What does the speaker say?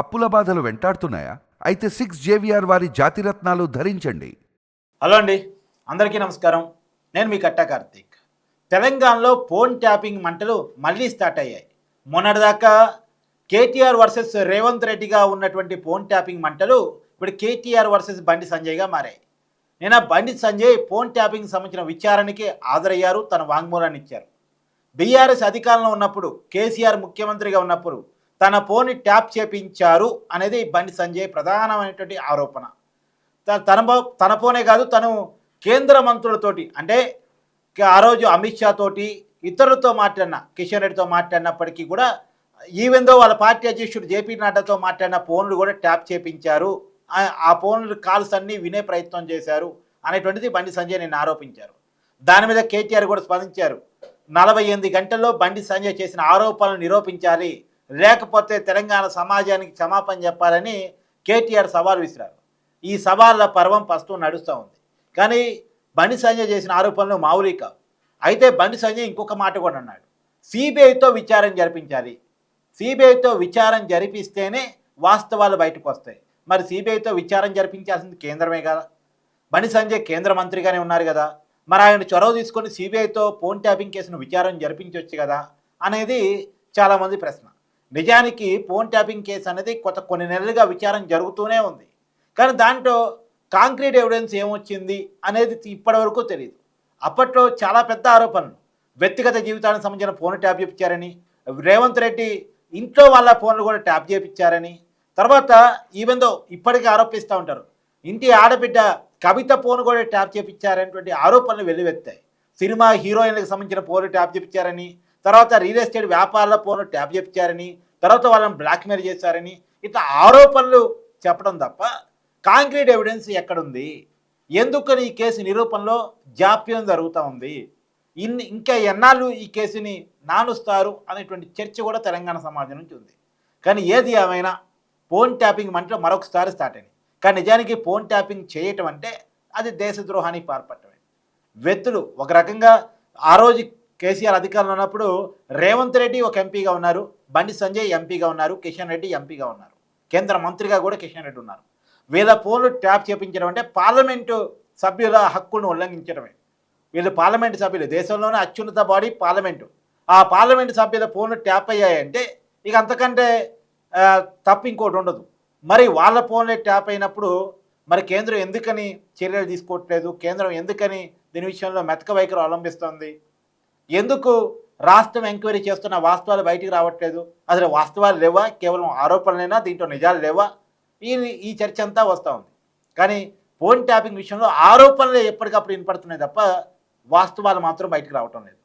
అప్పుల బాధలు వెంటాడుతున్నాయా? అయితే సిక్స్ జేవిఆర్ వారి జాతిరత్నాలు ధరించండి. హలో అండి. అందరికీ నమస్కారం. నేను మీ కట్టా కార్తీక్. తెలంగాణలో ఫోన్ ట్యాపింగ్ మంటలు మళ్ళీ స్టార్ట్ అయ్యాయి. మొన్నటిదాకా కేటీఆర్ వర్సెస్ రేవంత్ రెడ్డిగా ఉన్నటువంటి ఫోన్ ట్యాపింగ్ మంటలు ఇప్పుడు కేటీఆర్ వర్సెస్ బండి సంజయ్గా మారాయి. నేను ఆ బండి సంజయ్ ఫోన్ ట్యాపింగ్ సంబంధించిన విచారణకి హాజరయ్యారు. తన వాంగ్మూలాన్ని ఇచ్చారు. బీఆర్ఎస్ అధికారంలో ఉన్నప్పుడు కేసీఆర్ ముఖ్యమంత్రిగా ఉన్నప్పుడు తన ఫోన్ని ట్యాప్ చేపించారు అనేది బండి సంజయ్ ప్రధానమైనటువంటి ఆరోపణ. తన తన ఫోనే కాదు తను కేంద్ర మంత్రులతోటి అంటే ఆ రోజు అమిత్ షా తోటి ఇతరులతో మాట్లాడిన కిషన్ రెడ్డితో మాట్లాడినప్పటికీ కూడా ఈవెందో వాళ్ళ పార్టీ అధ్యక్షుడు జేపీ నడ్డాతో మాట్లాడిన ఫోన్లు కూడా ట్యాప్ చేపించారు. ఆ- ఫోన్లు కాల్స్ అన్నీ వినే ప్రయత్నం చేశారు అనేటువంటిది బండి సంజయ్ నిన్న ఆరోపించారు. దాని మీద కేటీఆర్ కూడా స్పందించారు. నలభై ఎనిమిది గంటల్లో బండి సంజయ్ చేసిన ఆరోపణలు నిరూపించాలి లేకపోతే తెలంగాణ సమాజానికి క్షమాపణ చెప్పాలని కేటీఆర్ సవాల్ విసిరారు. ఈ సవాళ్ళ పర్వం ప్రస్తుతం నడుస్తూ ఉంది. కానీ బండి సంజయ్ చేసిన ఆరోపణలు మామూలు కావు. అయితే బండి సంజయ్ ఇంకొక మాట కూడా అన్నాడు. సిబిఐతో విచారణ జరిపించాలి. సిబిఐతో విచారణ జరిపిస్తేనే వాస్తవాలు బయటకు వస్తాయి. మరి సిబిఐతో విచారణ జరిపించాల్సింది కేంద్రమే కదా. బండి సంజయ్ కేంద్ర మంత్రిగానే ఉన్నారు కదా. మరి ఆయన చొరవ తీసుకొని సిబిఐతో ఫోన్ ట్యాపింగ్ కేసును విచారణ జరిపించవచ్చు కదా అనేది చాలామంది ప్రశ్న. నిజానికి ఫోన్ ట్యాపింగ్ కేసు అనేది కొత్త కొన్ని నెలలుగా విచారం జరుగుతూనే ఉంది. కానీ దాంట్లో కాంక్రీట్ ఎవిడెన్స్ ఏమొచ్చింది అనేది ఇప్పటివరకు తెలియదు అప్పట్లో చాలా పెద్ద ఆరోపణలు. వ్యక్తిగత జీవితానికి సంబంధించిన ఫోన్ ట్యాప్ చేయించారని రేవంత్ రెడ్డి ఇంట్లో వాళ్ళ ఫోన్లు కూడా ట్యాప్ చేయించారని తర్వాత ఈవెందో ఇప్పటికీ ఆరోపిస్తూ ఉంటారు ఇంటి ఆడబిడ్డ కవిత ఫోన్ కూడా ట్యాప్ చేయించారనేటువంటి ఆరోపణలు వెల్లువెత్తాయి. సినిమా హీరోయిన్లకు సంబంధించిన ఫోన్లు ట్యాప్ చేయించారని తర్వాత రియల్ ఎస్టేట్ వ్యాపారాల ఫోన్లు ట్యాప్ చేయించారని తర్వాత వాళ్ళని బ్లాక్మెయిల్ చేశారని ఇట్లా ఆరోపణలు చెప్పడం తప్ప కాంక్రీట్ ఎవిడెన్స్ ఎక్కడుంది? ఎందుకని ఈ కేసు నిరూపణలో జాప్యం జరుగుతూ ఉంది? ఇన్ని ఇంకా ఎన్నాళ్ళు ఈ కేసుని నానుస్తారు అనేటువంటి చర్చ కూడా తెలంగాణ సమాజం నుంచి ఉంది. కానీ ఏది ఏమైనా ఫోన్ ట్యాపింగ్ మంటలో మరొకసారి స్టార్ట్ అయింది కానీ నిజానికి ఫోన్ ట్యాపింగ్ చేయటం అంటే అది దేశద్రోహానికి పాల్పడటమే. వ్యక్తులు ఒక రకంగా ఆ రోజు కేసీఆర్ అధికారంలో ఉన్నప్పుడు రేవంత్ రెడ్డి ఒక ఎంపీగా ఉన్నారు బండి సంజయ్ ఎంపీగా ఉన్నారు కిషన్ రెడ్డి ఎంపీగా ఉన్నారు. కేంద్ర మంత్రిగా కూడా కిషన్ రెడ్డి ఉన్నారు. వీళ్ళ ఫోన్లు ట్యాప్ చేపించడం అంటే పార్లమెంటు సభ్యుల హక్కులను ఉల్లంఘించడమే. వీళ్ళు పార్లమెంటు సభ్యులు దేశంలోనే అత్యున్నత బాడీ పార్లమెంటు. ఆ పార్లమెంటు సభ్యుల ఫోన్లు ట్యాప్ అయ్యాయంటే ఇక అంతకంటే తప్పు ఇంకోటి ఉండదు. మరి వాళ్ళ ఫోన్లే ట్యాప్ అయినప్పుడు మరి కేంద్రం ఎందుకని చర్యలు తీసుకోవట్లేదు? కేంద్రం ఎందుకని దీని విషయంలో మెతక వైఖరి అవలంబిస్తోంది? ఎందుకు రాష్ట్రం ఎంక్వైరీ చేస్తున్న వాస్తవాలు బయటికి రావట్లేదు? అసలు వాస్తవాలు లేవా? కేవలం ఆరోపణలేనా? దీంట్లో నిజాలు లేవా? ఈ ఈ చర్చ అంతా వస్తూ ఉంది. కానీ ఫోన్ ట్యాపింగ్ విషయంలో ఆరోపణలే ఎప్పటికప్పుడు వినపడుతున్నాయి తప్ప వాస్తవాలు మాత్రం బయటకు రావటం లేదు.